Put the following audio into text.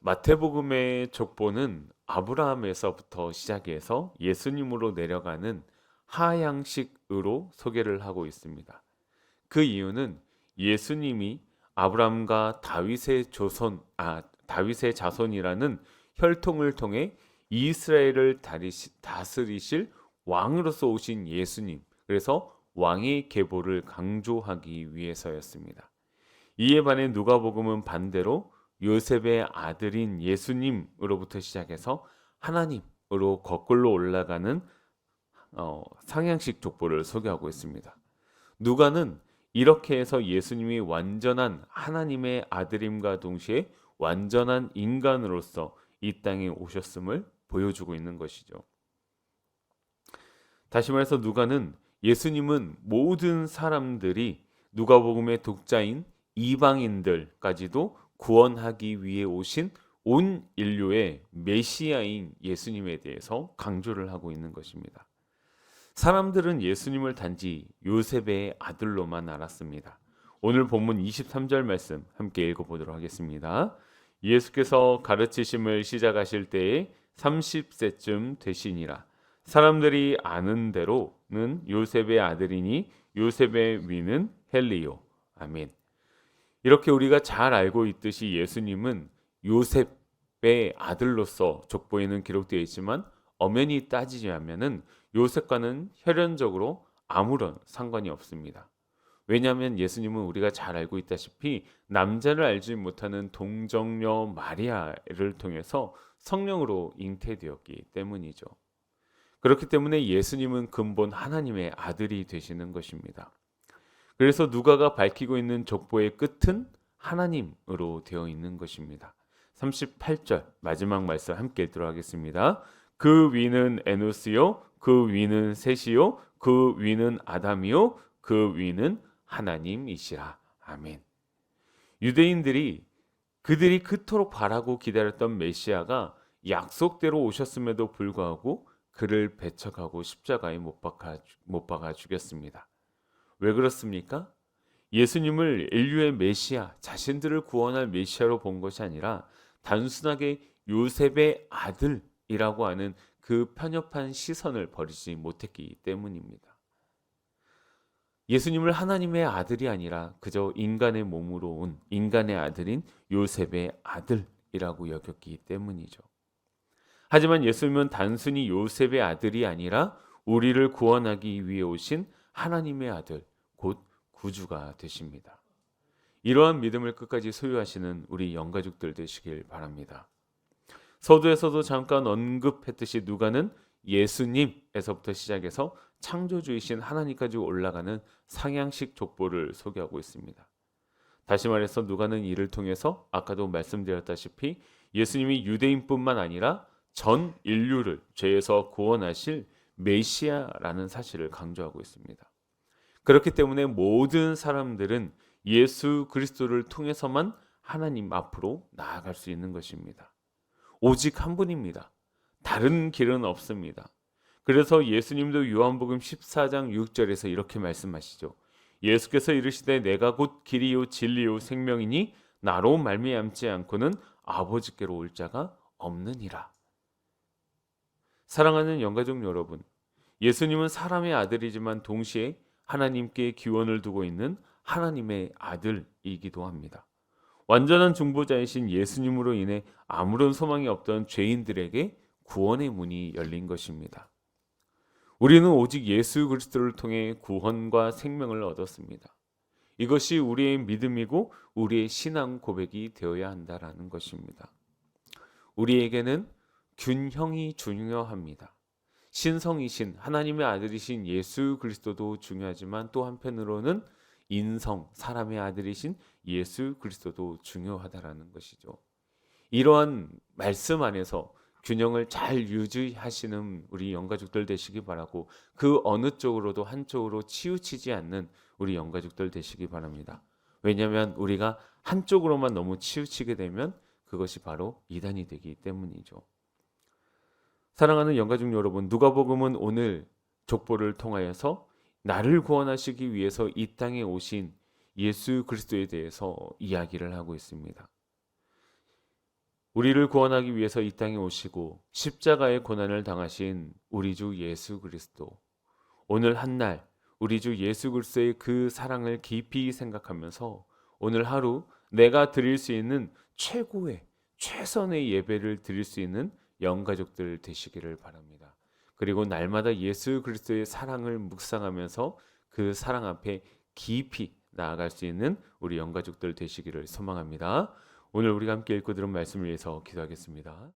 마태복음의 족보는 아브라함에서부터 시작해서 예수님으로 내려가는 하향식으로 소개를 하고 있습니다. 그 이유는 예수님이 아브라함과 다윗의 조선 아 다윗의 자손이라는 혈통을 통해 이스라엘을 다스리실 왕으로서 오신 예수님. 그래서 왕의 계보를 강조하기 위해서였습니다. 이에 반해 누가복음은 반대로 요셉의 아들인 예수님으로부터 시작해서 하나님으로 거꾸로 올라가는 어, 상향식 족보를 소개하고 있습니다. 누가는 이렇게 해서 예수님이 완전한 하나님의 아들임과 동시에 완전한 인간으로서 이 땅에 오셨음을 보여주고 있는 것이죠. 다시 말해서 누가는 예수님은 모든 사람들이 누가복음의 독자인 이방인들까지도 구원하기 위해 오신 온 인류의 메시아인 예수님에 대해서 강조를 하고 있는 것입니다. 사람들은 예수님을 단지 요셉의 아들로만 알았습니다. 오늘 본문 23절 말씀 함께 읽어보도록 하겠습니다. 예수께서 가르치심을 시작하실 때에 30세쯤 되시니라. 사람들이 아는 대로는 요셉의 아들이니 요셉의 위는 헬리오. 아멘. 이렇게 우리가 잘 알고 있듯이 예수님은 요셉의 아들로서 족보에는 기록되어 있지만 엄연히 따지자면은 요셉과는 혈연적으로 아무런 상관이 없습니다. 왜냐하면 예수님은 우리가 잘 알고 있다시피 남자를 알지 못하는 동정녀 마리아를 통해서 성령으로 잉태되었기 때문이죠. 그렇기 때문에 예수님은 근본 하나님의 아들이 되시는 것입니다. 그래서 누가가 밝히고 있는 족보의 끝은 하나님으로 되어 있는 것입니다. 38절 마지막 말씀 함께 읽도록 하겠습니다. 그 위는 에노스요, 그 위는 셋이요, 그 위는 아담이요, 그 위는 하나님이시라. 아멘. 유대인들이 그들이 그토록 바라고 기다렸던 메시아가 약속대로 오셨음에도 불구하고 그를 배척하고 십자가에 못 박아, 못 박아 죽였습니다. 왜 그렇습니까? 예수님을 인류의 메시아, 자신들을 구원할 메시아로 본 것이 아니라 단순하게 요셉의 아들이라고 하는 그 편협한 시선을 버리지 못했기 때문입니다. 예수님을 하나님의 아들이 아니라 그저 인간의 몸으로 온 인간의 아들인 요셉의 아들이라고 여겼기 때문이죠. 하지만 예수님은 단순히 요셉의 아들이 아니라 우리를 구원하기 위해 오신 하나님의 아들, 곧 구주가 되십니다. 이러한 믿음을 끝까지 소유하시는 우리 영가족들 되시길 바랍니다. 서두에서도 잠깐 언급했듯이 누가는 예수님에서부터 시작해서 창조주이신 하나님까지 올라가는 상향식 족보를 소개하고 있습니다. 다시 말해서 누가는 이를 통해서 아까도 말씀드렸다시피 예수님이 유대인뿐만 아니라 전 인류를 죄에서 구원하실 메시아라는 사실을 강조하고 있습니다. 그렇기 때문에 모든 사람들은 예수 그리스도를 통해서만 하나님 앞으로 나아갈 수 있는 것입니다. 오직 한 분입니다. 다른 길은 없습니다. 그래서 예수님도 요한복음 14장 6절에서 이렇게 말씀하시죠. 예수께서 이르시되 내가 곧 길이요 진리요 생명이니 나로 말미암지 않고는 아버지께로 올 자가 없느니라. 사랑하는 영가족 여러분, 예수님은 사람의 아들이지만 동시에 하나님께 기원을 두고 있는 하나님의 아들이기도 합니다. 완전한 중보자이신 예수님으로 인해 아무런 소망이 없던 죄인들에게 구원의 문이 열린 것입니다. 우리는 오직 예수 그리스도를 통해 구원과 생명을 얻었습니다. 이것이 우리의 믿음이고 우리의 신앙 고백이 되어야 한다라는 것입니다. 우리에게는 균형이 중요합니다. 신성이신 하나님의 아들이신 예수 그리스도도 중요하지만 또 한편으로는 인성 사람의 아들이신 예수 그리스도도 중요하다라는 것이죠. 이러한 말씀 안에서 균형을 잘 유지하시는 우리 영가족들 되시기 바라고 그 어느 쪽으로도 한쪽으로 치우치지 않는 우리 영가족들 되시기 바랍니다. 왜냐하면 우리가 한쪽으로만 너무 치우치게 되면 그것이 바로 이단이 되기 때문이죠. 사랑하는 영가족 여러분, 누가복음은 오늘 족보를 통하여서 나를 구원하시기 위해서 이 땅에 오신 예수 그리스도에 대해서 이야기를 하고 있습니다. 우리를 구원하기 위해서 이 땅에 오시고 십자가의 고난을 당하신 우리 주 예수 그리스도. 오늘 한 날 우리 주 예수 그리스도의 그 사랑을 깊이 생각하면서 오늘 하루 내가 드릴 수 있는 최고의 최선의 예배를 드릴 수 있는 영가족들 되시기를 바랍니다. 그리고 날마다 예수 그리스도의 사랑을 묵상하면서 그 사랑 앞에 깊이 나아갈 수 있는 우리 영가족들 되시기를 소망합니다. 오늘 우리가 함께 읽고 들은 말씀을 위해서 기도하겠습니다.